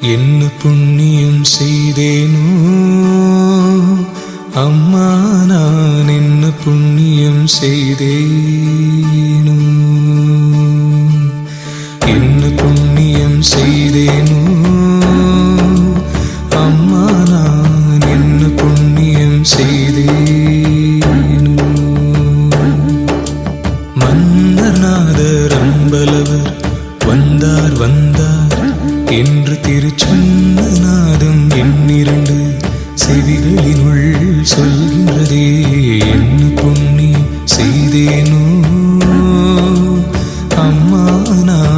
என்ன புண்ணியம் செய்தேனோ? அம்மா நான் என்ன புண்ணியம் செய்தேனோ? என்ன புண்ணியம் செய்தேனோ? அம்மா நான் என்ன புண்ணியம் செய்தேனோ? மன்னர்நாதர் அம்பலவர் வந்தார் வந்தார். என்று திருச்சொன்ன எண்ணிரண்டு என்னிரண்டு செவிகளினுள் சொல்கின்றதே என்ன புண்ணியம் செய்தேனோ? அம்மா நான்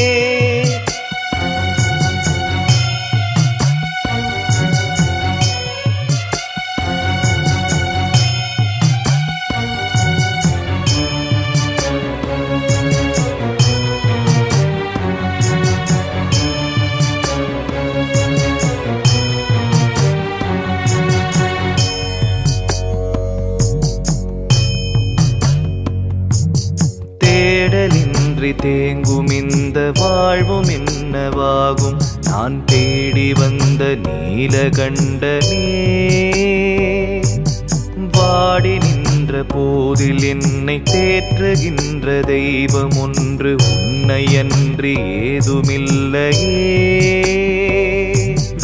தேங்கும் இந்த வாழ்வும் என்னவாகும்? நான் தேடி வந்த நீலகண்டனே வாடி நின்ற போதில் என்னை தேற்றுகின்ற தெய்வம் ஒன்று உன்னை அன்றி ஏதுமில்லையே.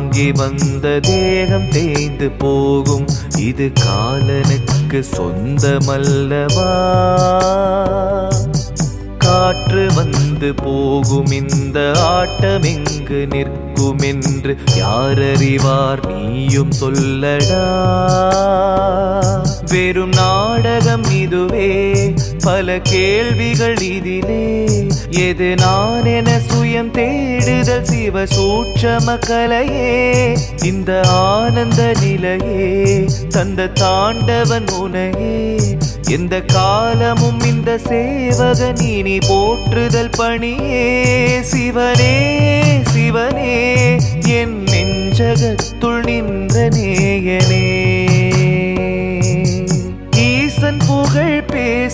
தாங்கி வந்த தேகம் தேய்ந்து போகும். இது காலனுக்கு சொந்தமல்லவா? காற்று வந்து போகும் இந்த ஆட்டம் எங்கு நிற்கும் என்று யாரறிவார் நீயும் சொல்லடா. வெறும் நாடகம் இதுவே பல கேள்விகள் இதிலே. எது நான் என சுயம் தேடுதல் சிவ சூட்சம கலையே. இந்த ஆனந்த நிலையே தந்த தாண்டவன் உனையே எந்த காலமும் இந்த சேவகன் இனி போற்றுதல் பணியே. சிவனே சிவனே என் நெஞ்சகத்துள் நின்ற நேயனே.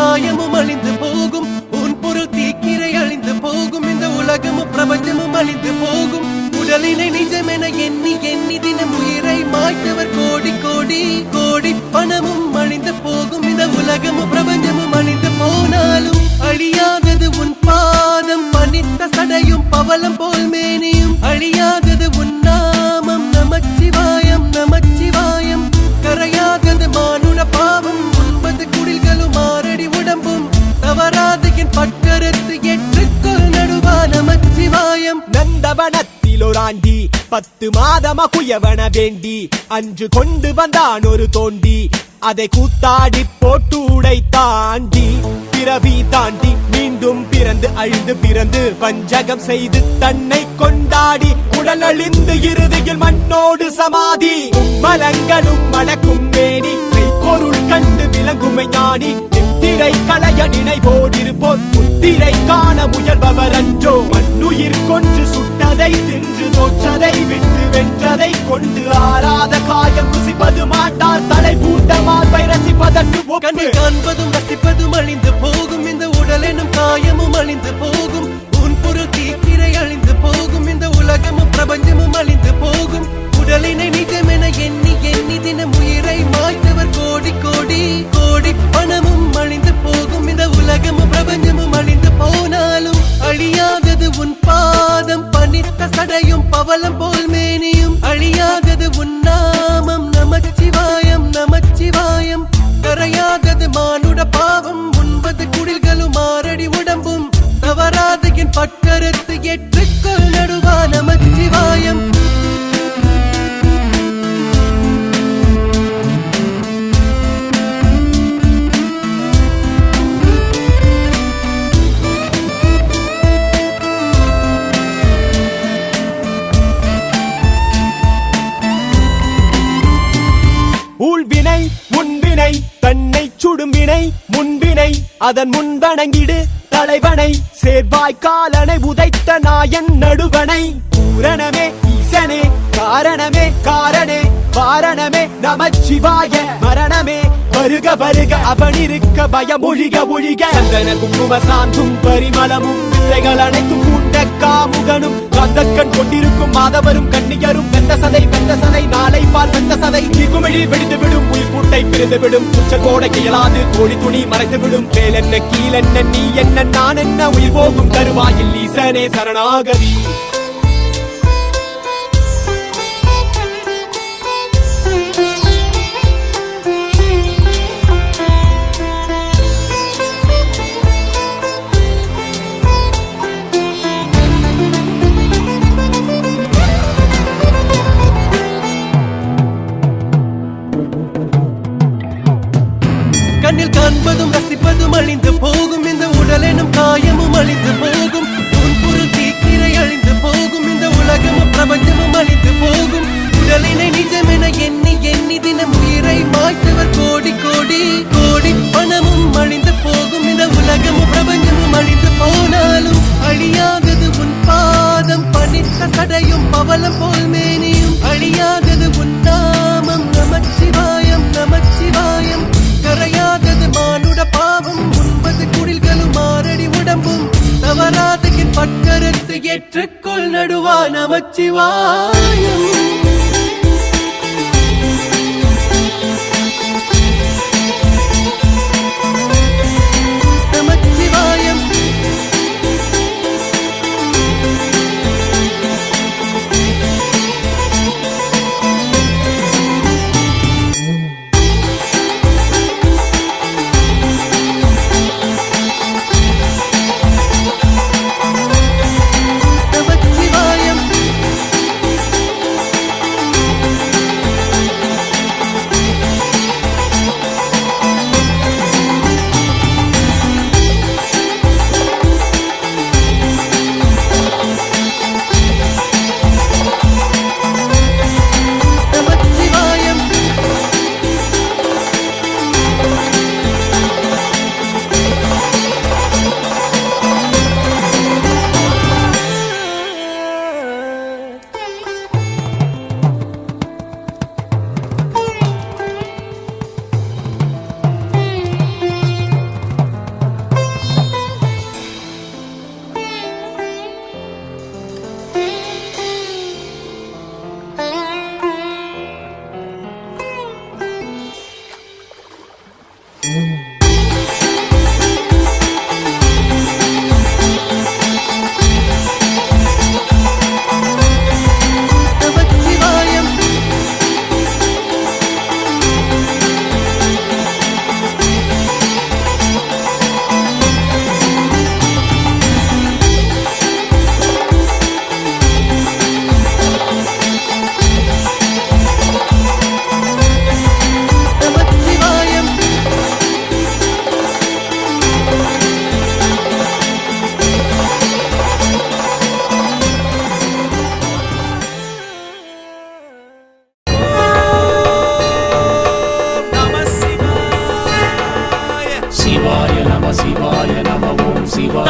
காயமும் அழிந்து போகும். உன் பொருள் தீக்கிரை அழிந்து போகும். இந்த உலகமும் பிரபஞ்சமும் அழிந்து போகும். உடலினை நிஜமென எண்ணி எண்ணி தினம் உயிரை மாய்த்தவர். கோடி கோடி கோடி பணமும் அழிந்து போகும். இந்த உலகமும் பத்து மாதமா குயவன வேண்டி அன்று கொண்டு வந்தான் ஒரு தோண்டி. அதை கூத்தாடி போட்டு உடை தாண்டி பிறவி தாண்டி மீண்டும் பிறந்து அழிந்து பிறந்து வஞ்சகம் செய்து தன்னை கொண்டாடி. உடல் அழிந்து இறுதியில் மண்ணோடு சமாதி. மலங்களும் மணக்கும் மேடி பொருள் கண்டு விளங்குமை ஞானி முத்திரை களைய நினைவோடிருப்போர் முத்திரை காண முயல்பவர் அன்றோ. மண்ணுயிர் கொன்று சுட்டதை தின்று தோற்றதை விட்டு வென்றதை கொண்டு ஆறாத காயம் ருசிப்பது மாட்டார். தலை பூட்ட மார்பை ரசிப்பதற்கு ஒப்பு. காண்பதும் ரசிப்பதும் அழிந்து போகும். இந்த உடல் எனும் காயமும் அழிந்து போகும். உன் பொருள் தீக்கிரை அழிந்து போகும். இந்த உலகமும் பிரபஞ்சமும் அழிந்து அதன் முன் வணங்கிடு தலைவனை. சேர்வாய் காலனை உதைத்த நாயன் நடுவனை. பூரணமே ஈசனே காரணமே காரணே வாரணமே நமச்சிவாய மரணமே. வருக வருக அவனிருக்க பயம் ஒழிக ஒழிக. சந்தன குங்கும சாந்தும் பரிமளமும் பிள்ளைகள் அனைத்தும் கூட்ட காமுகனும். கந்தக்கண் கொண்டிருக்கும் மாதவரும் கண்ணியரும் வெந்த சதை வெந்த சதை நாளை பால் வெந்த சதை. குமிழி வெடித்து விடும் உயிர் கூட்டை பிரிந்து விடும். உச்ச கோடை இயலாது கோழி துணி மறைத்து விடும். மேலென்ன கீழென்ன நீ என்ன நான் என்ன உயிர் போகும் தருவாயில் ஈசனே சரணாகதி. கண்ணில் காண்பதும் ரசிப்பதும் அழிந்து போகும். இந்த உடல் எனும் காயமும் அழிந்து போகும். பொருள் தீக்கிரை அழிந்து போகும். இந்த உலகமும் பிரபஞ்சமும் அழிந்து போகும். உடலினை நிஜமென எண்ணி எண்ணி தினம் உயிரை மாய்த்தவர் கோடி கோடி கோடி. பணமும் அழிந்து போகும். இந்த உலகமும் பிரபஞ்சமும் அழிந்து போனாலும் அழியாதது உன் பாதம். பணித்த சடையும் பவலம் போல் மேனியும் நமச்சிவாயம்.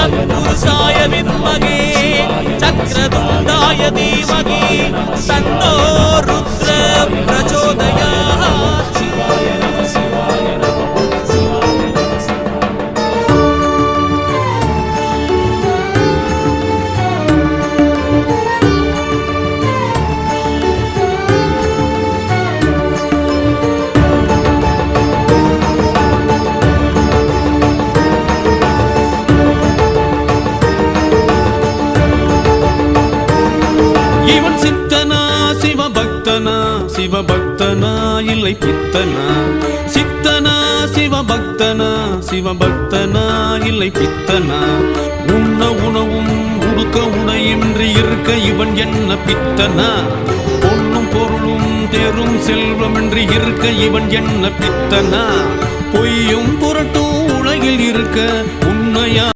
తత్పురుషాయ విద్మగే చక్రదుండాయ ధీమహి తన్నో రుద్ర ప్రచోదయాత్. இல்லை பித்தனா? சித்தனா சிவபக்தனா? சிவபக்தனா இல்லை பித்தனா? உண்ண உணவும் உடுக்க உணையின்றி இருக்க இவன் என்ன பித்தனா? பொன்னும் பொருளும் தேரும் செல்வமின்றி இருக்க இவன் என்ன பித்தனா? பொய்யும் புரட்டும் உலகில் இருக்க உண்மையா